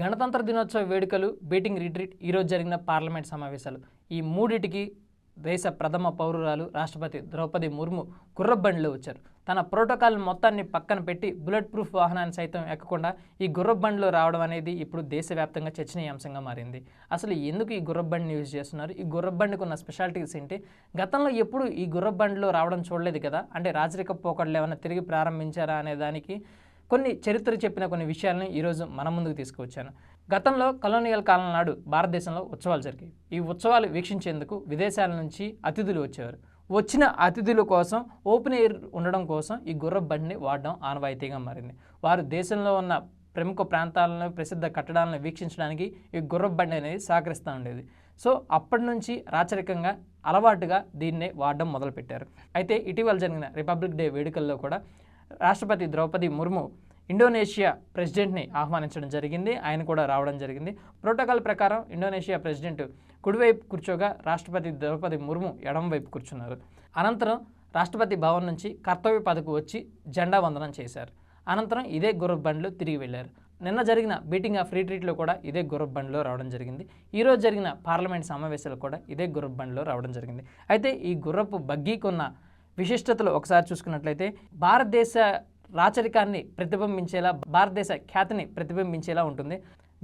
గణతంత్ర దినోత్సవ వేడుకలు బీటింగ్ రిట్రీట్ ఈరోజు జరిగిన పార్లమెంట్ సమావేశాలు. ఈ మూడిటికి దేశ ప్రథమ పౌరురాలు రాష్ట్రపతి ద్రౌపది ముర్ము గుర్రబండిలో వచ్చారు. తన ప్రోటోకాల్ మొత్తాన్ని పక్కన పెట్టి బుల్లెట్ ప్రూఫ్ వాహనాన్ని సైతం ఎక్కకుండా ఈ గుర్రబండిలో రావడం అనేది ఇప్పుడు దేశవ్యాప్తంగా చర్చనీయాంశంగా మారింది. అసలు ఎందుకు ఈ గుర్రబండిని యూజ్ చేస్తున్నారు? ఈ గుర్రబండికి ఉన్న స్పెషాలిటీస్ ఏంటి? గతంలో ఎప్పుడు ఈ గుర్రబండిలో రావడం చూడలేదు కదా? అంటే రాజరిక పోకడలు ఏమైనా తిరిగి ప్రారంభించారా అనే దానికి కొన్ని చరిత్ర చెప్పిన కొన్ని విషయాలను ఈరోజు మన ముందుకు తీసుకువచ్చాను. గతంలో కలోనియల్ కాలం నాడు భారతదేశంలో ఉత్సవాలు జరిగాయి. ఈ ఉత్సవాలు వీక్షించేందుకు విదేశాల నుంచి అతిథులు వచ్చేవారు. వచ్చిన అతిథుల కోసం ఓపెన్ ఎయిర్ ఉండడం కోసం ఈ గుర్ర బండిని వాడడం ఆనవాయితీగా మారింది. వారు దేశంలో ఉన్న ప్రముఖ ప్రాంతాలను ప్రసిద్ధ కట్టడాలను వీక్షించడానికి ఈ గుర్ర బండి అనేది సహకరిస్తూ ఉండేది. సో అప్పటి నుంచి రాచరికంగా అలవాటుగా దీన్నే వాడడం మొదలుపెట్టారు. అయితే ఇటీవల జరిగిన రిపబ్లిక్ డే వేడుకల్లో కూడా రాష్ట్రపతి ద్రౌపది ముర్ము ఇండోనేషియా ప్రెసిడెంట్ని ఆహ్వానించడం జరిగింది. ఆయన కూడా రావడం జరిగింది. ప్రోటోకాల్ ప్రకారం ఇండోనేషియా ప్రెసిడెంట్ కుడివైపు కూర్చోగా రాష్ట్రపతి ద్రౌపది ముర్ము ఎడమవైపు కూర్చున్నారు. అనంతరం రాష్ట్రపతి భవన్ నుంచి కర్తవ్య పదకు వచ్చి జెండా వందనం చేశారు. అనంతరం ఇదే గుర్రపు బండ్లు తిరిగి వెళ్ళారు. నిన్న జరిగిన బీటింగ్ ఆఫ్ రీట్రీట్లో కూడా ఇదే గుర్రపు బండిలో రావడం జరిగింది. ఈరోజు జరిగిన పార్లమెంట్ సమావేశాలు కూడా ఇదే గుర్రపు బండిలో రావడం జరిగింది. అయితే ఈ గుర్రపు బగ్గీకున్న విశిష్టతలు ఒకసారి చూసుకున్నట్లయితే భారతదేశ రాచరికాన్ని ప్రతిబింబించేలా భారతదేశ ఖ్యాతిని ప్రతిబింబించేలా ఉంటుంది.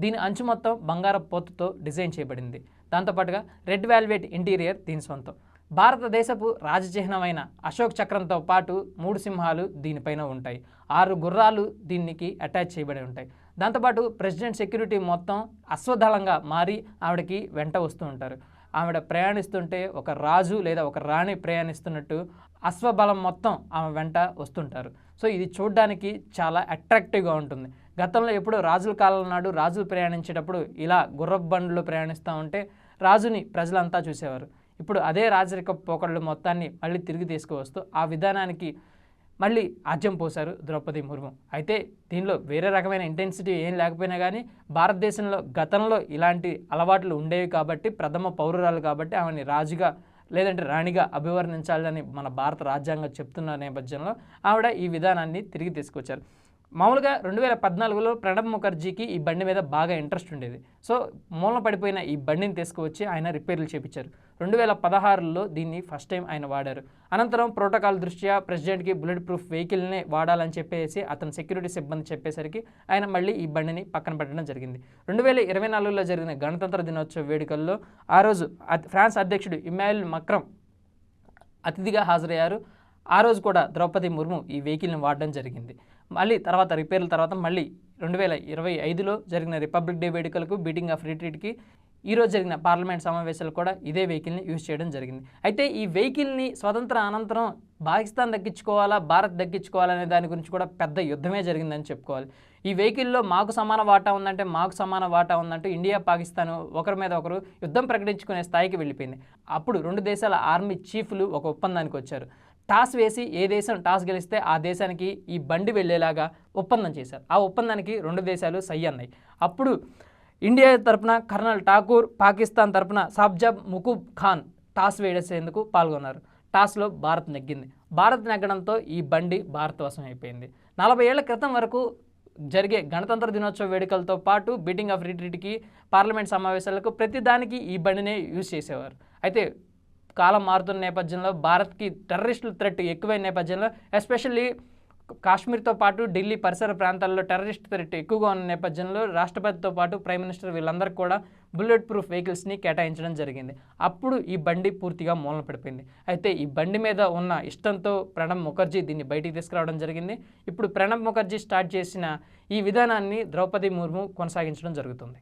దీని అంచు మొత్తం బంగారపు పోతుతో డిజైన్ చేయబడింది. దాంతోపాటుగా రెడ్ వాల్వేట్ ఇంటీరియర్ దీని సొంతం. భారతదేశపు రాజచిహ్నమైన అశోక్ చక్రంతో పాటు మూడు సింహాలు దీనిపైన ఉంటాయి. ఆరు గుర్రాలు దీనికి అటాచ్ చేయబడి ఉంటాయి. దాంతోపాటు ప్రెసిడెంట్ సెక్యూరిటీ మొత్తం అశ్వదళంగా మారి ఆవిడకి వెంట వస్తూ ఉంటారు. ఆవిడ ప్రయాణిస్తుంటే ఒక రాజు లేదా ఒక రాణి ప్రయాణిస్తున్నట్టు అశ్వబలం మొత్తం ఆమె వెంట వస్తుంటారు. సో ఇది చూడడానికి చాలా అట్రాక్టివ్గా ఉంటుంది. గతంలో ఎప్పుడో రాజుల కాలం నాడు రాజులు ప్రయాణించేటప్పుడు ఇలా గుర్రపు బండ్లు ప్రయాణిస్తూ ఉంటే రాజుని ప్రజలంతా చూసేవారు. ఇప్పుడు అదే రాజరిక పోకళ్ళు మొత్తాన్ని మళ్ళీ తిరిగి తీసుకువస్తూ ఆ విధానానికి మళ్ళీ ఆజ్యం పోశారు ద్రౌపది ముర్ము. అయితే దీనిలో వేరే రకమైన ఇంటెన్సిటీ ఏం లేకపోయినా కానీ భారతదేశంలో గతంలో ఇలాంటి అలవాట్లు ఉండేవి కాబట్టి ప్రథమ పౌరురాలు కాబట్టి ఆమెని రాజుగా లేదంటే రాణిగా అభివర్ణించాలని మన భారత రాజ్యాంగం చెప్తున్న నేపథ్యంలో ఆవిడ ఈ విధానాన్ని తిరిగి తీసుకొచ్చారు. మామూలుగా రెండు వేల పద్నాలుగులో ప్రణబ్ ముఖర్జీకి ఈ బండి మీద బాగా ఇంట్రెస్ట్ ఉండేది. సో మూలన పడిపోయిన ఈ బండిని తీసుకువచ్చి ఆయన రిపేర్లు చేపించారు. రెండు వేల పదహారులో దీన్ని ఫస్ట్ టైం ఆయన వాడారు. అనంతరం ప్రోటోకాల్ దృష్ట్యా ప్రెసిడెంట్కి బుల్లెట్ ప్రూఫ్ వెహికల్ని వాడాలని చెప్పేసి అతని సెక్యూరిటీ సిబ్బంది చెప్పేసరికి ఆయన మళ్ళీ ఈ బండిని పక్కన పెట్టడం జరిగింది. రెండు వేల ఇరవై నాలుగులో జరిగిన గణతంత్ర దినోత్సవ వేడుకల్లో ఆ రోజు ఫ్రాన్స్ అధ్యక్షుడు ఇమాయిల్ మక్రం అతిథిగా హాజరయ్యారు. ఆ రోజు కూడా ద్రౌపది ముర్ము ఈ వెహికల్ని వాడడం జరిగింది. మళ్ళీ తర్వాత రిపేర్ల తర్వాత మళ్ళీ రెండు వేల ఇరవై ఐదులో జరిగిన రిపబ్లిక్ డే వేడుకలకు బీటింగ్ ఆఫ్ రిట్రీట్కి ఈరోజు జరిగిన పార్లమెంట్ సమావేశాలు కూడా ఇదే వెహికల్ని యూజ్ చేయడం జరిగింది. అయితే ఈ వెహికల్ని స్వతంత్ర అనంతరం పాకిస్తాన్ దక్కించుకోవాలా భారత్ దక్కించుకోవాలా అనే దాని గురించి కూడా పెద్ద యుద్ధమే జరిగిందని చెప్పుకోవాలి. ఈ వెహికల్లో మాకు సమాన వాటా ఉందంటే మాకు సమాన వాటా ఉందంటూ ఇండియా పాకిస్తాన్ ఒకరి మీద ఒకరు యుద్ధం ప్రకటించుకునే స్థాయికి వెళ్ళిపోయింది. అప్పుడు రెండు దేశాల ఆర్మీ చీఫ్లు ఒక ఒప్పందానికి వచ్చారు. టాస్ వేసి ఏ దేశం టాస్ గెలిస్తే ఆ దేశానికి ఈ బండి వెళ్ళేలాగా ఒప్పందం చేశారు. ఆ ఒప్పందానికి రెండు దేశాలు సై అన్నాయి. అప్పుడు ఇండియా తరపున కర్నల్ ఠాకూర్ పాకిస్తాన్ తరపున సాబ్జాబ్ ముకూబ్ ఖాన్ టాస్ వేసేందుకు పాల్గొన్నారు. టాస్లో భారత్ నెగ్గింది. భారత్ నెగ్గడంతో ఈ బండి భారత వశం అయిపోయింది. నలభై ఏళ్ళ క్రితం వరకు జరిగే గణతంత్ర దినోత్సవ వేడుకలతో పాటు బీటింగ్ ఆఫ్ రిట్రీట్కి పార్లమెంట్ సమావేశాలకు ప్రతి దానికి ఈ బండినే యూజ్ చేసేవారు. అయితే కాలం మారుతున్న నేపథ్యంలో భారత్కి టెర్రరిస్టుల థ్రెట్ ఎక్కువైన నేపథ్యంలో ఎస్పెషల్లీ కాశ్మీర్తో పాటు ఢిల్లీ పరిసర ప్రాంతాల్లో టెర్రరిస్ట్ థ్రెట్ ఎక్కువగా ఉన్న నేపథ్యంలో రాష్ట్రపతితో పాటు ప్రైమ్ మినిస్టర్ వీళ్ళందరికీ కూడా బుల్లెట్ ప్రూఫ్ వెహికల్స్ని కేటాయించడం జరిగింది. అప్పుడు ఈ బండి పూర్తిగా మూలన పడిపోయింది. అయితే ఈ బండి మీద ఉన్న ఇష్టంతో ప్రణబ్ ముఖర్జీ దీన్ని బయటికి తీసుకురావడం జరిగింది. ఇప్పుడు ప్రణబ్ ముఖర్జీ స్టార్ట్ చేసిన ఈ విధానాన్ని ద్రౌపది ముర్ము కొనసాగించడం జరుగుతుంది.